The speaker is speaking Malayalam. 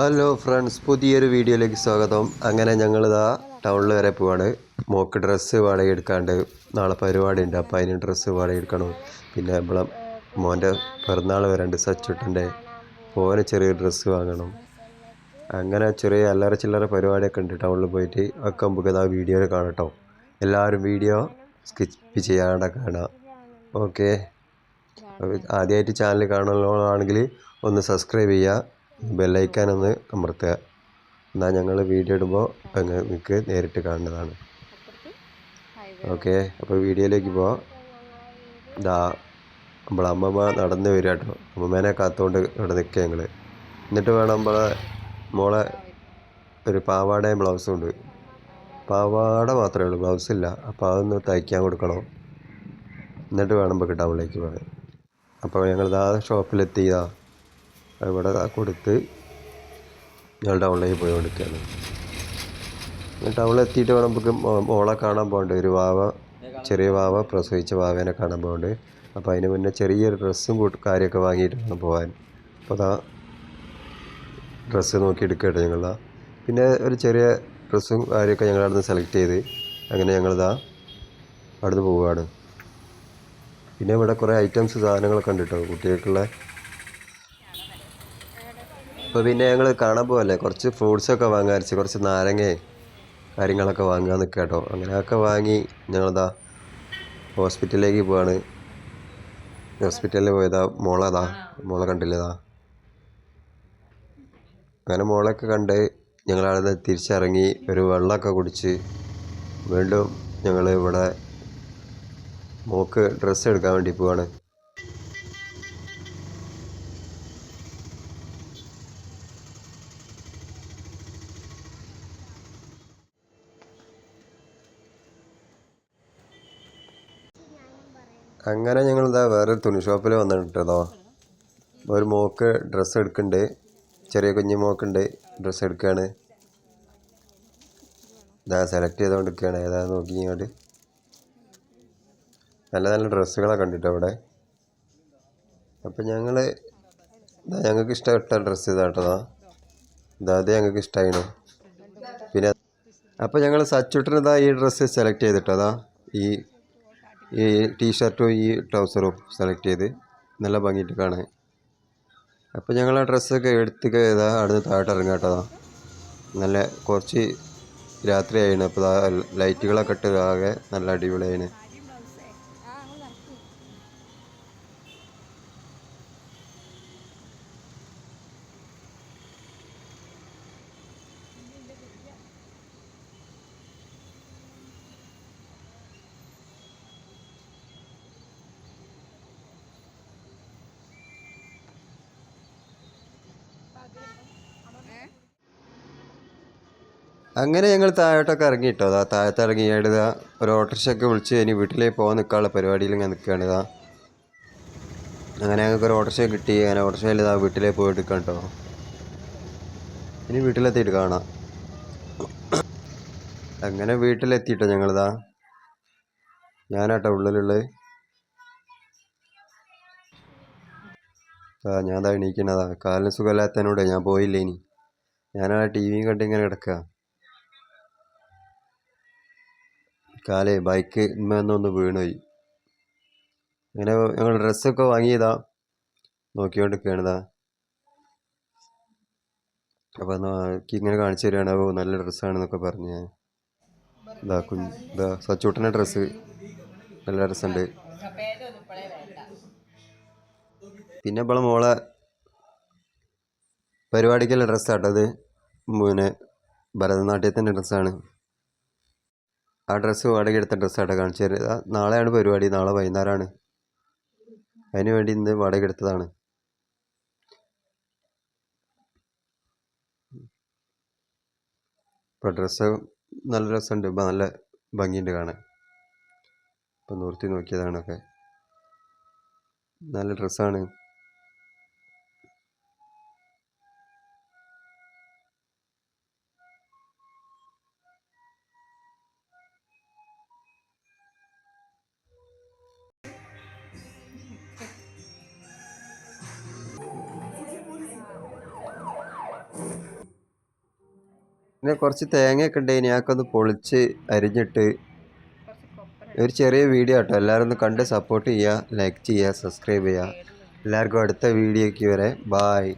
ഹലോ ഫ്രണ്ട്സ് പുതിയൊരു വീഡിയോയിലേക്ക് സ്വാഗതം. അങ്ങനെ ഞങ്ങളിതാ ടൗണിൽ വരെ പോവാണ്. മോക്ക് ഡ്രസ്സ് വാടക എടുക്കാണ്ട് നാളെ പരിപാടി ഉണ്ട് അപ്പോൾ അതിന് ഡ്രസ്സ് വാടക എടുക്കണം പിന്നെ നമ്മളെ മോന്റെ പിറന്നാൾ വരണ്ട് സച്ചുട്ടന്റെ പോകാൻ ചെറിയ ഡ്രസ്സ് വാങ്ങണം. അങ്ങനെ ചെറിയ അല്ലറ ചില്ലറ പരിപാടിയൊക്കെ ഉണ്ട് ടൗണിൽ പോയിട്ട്. ഒക്കെ നമുക്ക് ഇതാ വീഡിയോയിൽ കാണട്ടോ. എല്ലാവരും വീഡിയോ സ്കിപ്പ് ചെയ്യാണ്ട് കാണാം. ഓക്കെ ആദ്യമായിട്ട് ചാനൽ കാണുന്നതാണെങ്കിൽ ഒന്ന് സബ്സ്ക്രൈബ് ചെയ്യുക ബെല്ലൈക്കാൻ ഒന്ന് അമർത്തുക. എന്നാൽ ഞങ്ങൾ വീഡിയോ ഇടുമ്പോൾ നിങ്ങൾക്ക് നേരിട്ട് കാണുന്നതാണ്. ഓക്കെ അപ്പോൾ വീഡിയോയിലേക്ക് പോവാം. ഇതാ നമ്മളെ അമ്മമ്മ നടന്ന് വരിക കേട്ടോ. അമ്മമ്മേനെ കാത്തുകൊണ്ട് ഇവിടെ നിൽക്കുക ഞങ്ങൾ എന്നിട്ട് വേണം നമ്മളെ മോളെ ഒരു പാവാടയും ബ്ലൗസും ഉണ്ട്. പാവാട മാത്രമേ ഉള്ളൂ ബ്ലൗസ് ഇല്ല. അപ്പോൾ അതൊന്ന് തയ്ക്കാൻ കൊടുക്കണം. എന്നിട്ട് വേണം നമുക്ക് ടൗണിലേക്ക് പോകാൻ. അപ്പോൾ ഞങ്ങൾ ഇതാ ഷോപ്പിലെത്തിയതാ ഇവിടെ കൊടുത്ത് ഞങ്ങൾ ടൗണിലേക്ക് പോയി കൊടുക്കുകയാണ്. ടൗണിൽ എത്തിയിട്ട് വേണം നമുക്ക് മോളെ കാണാൻ പോകണ്ട. ഒരു വാവ ചെറിയ വാവ പ്രസവിച്ച വാവേനെ കാണാൻ പോകണ്ട്. അപ്പോൾ അതിന് മുന്നേ ചെറിയൊരു ഡ്രസ്സും കൂട്ട് കാര്യമൊക്കെ വാങ്ങിയിട്ട് വേണം പോകാൻ. അപ്പോൾ അതാ ഡ്രസ്സ് നോക്കി എടുക്കട്ടെ ഞങ്ങളാ പിന്നെ ഒരു ചെറിയ ഡ്രസ്സും കാര്യമൊക്കെ ഞങ്ങൾ അവിടുന്ന് സെലക്ട് ചെയ്ത് അങ്ങനെ ഞങ്ങളിതാ അവിടുന്ന് പോവുകയാണ്. പിന്നെ ഇവിടെ കുറേ ഐറ്റംസ് സാധനങ്ങളൊക്കെ ഉണ്ട് കേട്ടോ. കുട്ടികൾക്കുള്ള അപ്പോൾ പിന്നെ ഞങ്ങൾ കാണാൻ പോകല്ലേ കുറച്ച് ഫ്രൂട്ട്സൊക്കെ വാങ്ങാൻ വെച്ച് കുറച്ച് നാരങ്ങ കാര്യങ്ങളൊക്കെ വാങ്ങാൻ നിൽക്കുക കേട്ടോ അങ്ങനെയൊക്കെ വാങ്ങി ഞങ്ങളതാ ഹോസ്പിറ്റലിലേക്ക് പോവാണ്. ഹോസ്പിറ്റലിൽ പോയതാ മോളതാ. മോളെ കണ്ടില്ലതാ. അങ്ങനെ മോളൊക്കെ കണ്ട് ഞങ്ങളവിടെ തിരിച്ചിറങ്ങി ഒരു വെള്ളമൊക്കെ കുടിച്ച് വീണ്ടും ഞങ്ങൾ ഇവിടെ മോക്ക് ഡ്രസ്സ് എടുക്കാൻ വേണ്ടി പോവാണ്. അങ്ങനെ ഞങ്ങൾ ഇതാ വേറൊരു തുണി ഷോപ്പിൽ വന്നിട്ടോ ഒരു മോക്ക് ഡ്രസ്സ് എടുക്കുന്നുണ്ട് ചെറിയ കുഞ്ഞു മോക്കുണ്ട് ഡ്രസ്സ് എടുക്കുകയാണ് ഇതാ സെലക്ട് ചെയ്തുകൊണ്ടിരിക്കുകയാണ് ഏതാ നോക്കി ഇങ്ങോട്ട്. നല്ല നല്ല ഡ്രസ്സുകളൊക്കെ കണ്ടിട്ടോ അവിടെ. അപ്പം ഞങ്ങൾ ഞങ്ങൾക്ക് ഇഷ്ടപ്പെട്ട ഡ്രസ്സ് ഇതാട്ടോ. ഇതാ അത് ഞങ്ങൾക്ക് ഇഷ്ടമായിരുന്നു പിന്നെ അപ്പോൾ ഞങ്ങൾ സച്ചുട്ടിന് ഇതാ ഈ ഡ്രസ്സ് സെലക്ട് ചെയ്തിട്ടതാ ഈ ഈ ടീഷർട്ടും ഈ ട്രൗസറും സെലക്ട് ചെയ്ത് നല്ല ഭംഗിയിട്ട് കാണാൻ. അപ്പോൾ ഞങ്ങൾ ആ ഡ്രസ്സൊക്കെ എടുത്ത് ഇതാ അടുത്ത് താഴോട്ട് ഇറങ്ങാം കേട്ടോ നല്ല കുറച്ച് രാത്രിയായിന് അപ്പോൾ ലൈറ്റുകളൊക്കെ ഇട്ട് ആകെ നല്ല അടിപൊളിയായിന് അങ്ങനെ ഞങ്ങൾ താഴോട്ടൊക്കെ ഇറങ്ങി കേട്ടോ അതാ താഴത്ത് ഇറങ്ങി ഇതാ ഒരു ഓട്ടോറിക്ഷയൊക്കെ വിളിച്ച് ഇനി വീട്ടിലേക്ക് പോകാൻ നിൽക്കാനുള്ള പരിപാടിയിൽ ഇങ്ങനെ നിൽക്കുകയാണ് ഇതാ അങ്ങനെ ഞങ്ങൾക്ക് ഒരു ഓട്ടോറിക്ഷ കിട്ടി. അങ്ങനെ ഓട്ടോറിക്ഷയിൽ ഇതാ വീട്ടിലേക്ക് പോയിട്ട് കേട്ടോ ഇനി വീട്ടിലെത്തിയിട്ട് കാണാം. അങ്ങനെ വീട്ടിലെത്തിയിട്ടോ ഞങ്ങളിതാ ഞാനാട്ടോ ഉള്ളിലുള്ളത് ആ ഞാൻ ദാ എണീക്കണതാ. കാലിന് സുഖമില്ലാത്തതിനോട് ഞാൻ പോയില്ല ഇനി ഞാനാ ടി വിയും കണ്ടിങ്ങനെ കിടക്കുക കാലേ ബൈക്ക് ഒന്ന് വീണുപോയി. അങ്ങനെ ഞങ്ങൾ ഡ്രസ്സൊക്കെ വാങ്ങിയതാ. നോക്കിക്കൊണ്ട് നിൽക്കുകയാണിതാ അപ്പോൾ എനിക്ക് ഇങ്ങനെ കാണിച്ചു തരികയാണ്. ഓ നല്ല ഡ്രസ്സാണെന്നൊക്കെ പറഞ്ഞ് ഇതാ കുഞ്ഞ് ഇതാ സച്ചൂട്ടന്റെ ഡ്രസ്സ്. നല്ല ഡ്രസ്സുണ്ട് പിന്നെ ഇപ്പോൾ മോളെ പരിപാടിക്കുള്ള ഡ്രസ്സാട്ടത് പിന്നെ ഭരതനാട്യത്തിന്റെ ഡ്രസ്സാണ്. ആ ഡ്രസ്സ് വാടക എടുത്ത ഡ്രസ്സാണ് കാണിച്ചു തരുന്നത്. നാളെയാണ് പരിപാടി. നാളെ വൈകുന്നേരമാണ്. അതിന് വേണ്ടി ഇന്ന് വാടക എടുത്തതാണ്. ഇപ്പോൾ ഡ്രസ്സ് നല്ല രസമുണ്ട്. ഇപ്പം നല്ല ഭംഗിയുണ്ട് കാണാൻ. ഇപ്പം നിർത്തി നോക്കിയതാണൊക്കെ. നല്ല ഡ്രസ്സാണ് പിന്നെ കുറച്ച് തേങ്ങയൊക്കെ ഉണ്ട് ഞാൻ ഒന്ന് പൊളിച്ച് അരിഞ്ഞിട്ട് ഒരു ചെറിയ വീഡിയോ കേട്ടോ എല്ലാവരും ഒന്ന് കണ്ട് സപ്പോർട്ട് ചെയ്യുക ലൈക്ക് ചെയ്യുക സബ്സ്ക്രൈബ് ചെയ്യുക. എല്ലാവർക്കും അടുത്ത വീഡിയോയ്ക്ക് വരെ ബായ്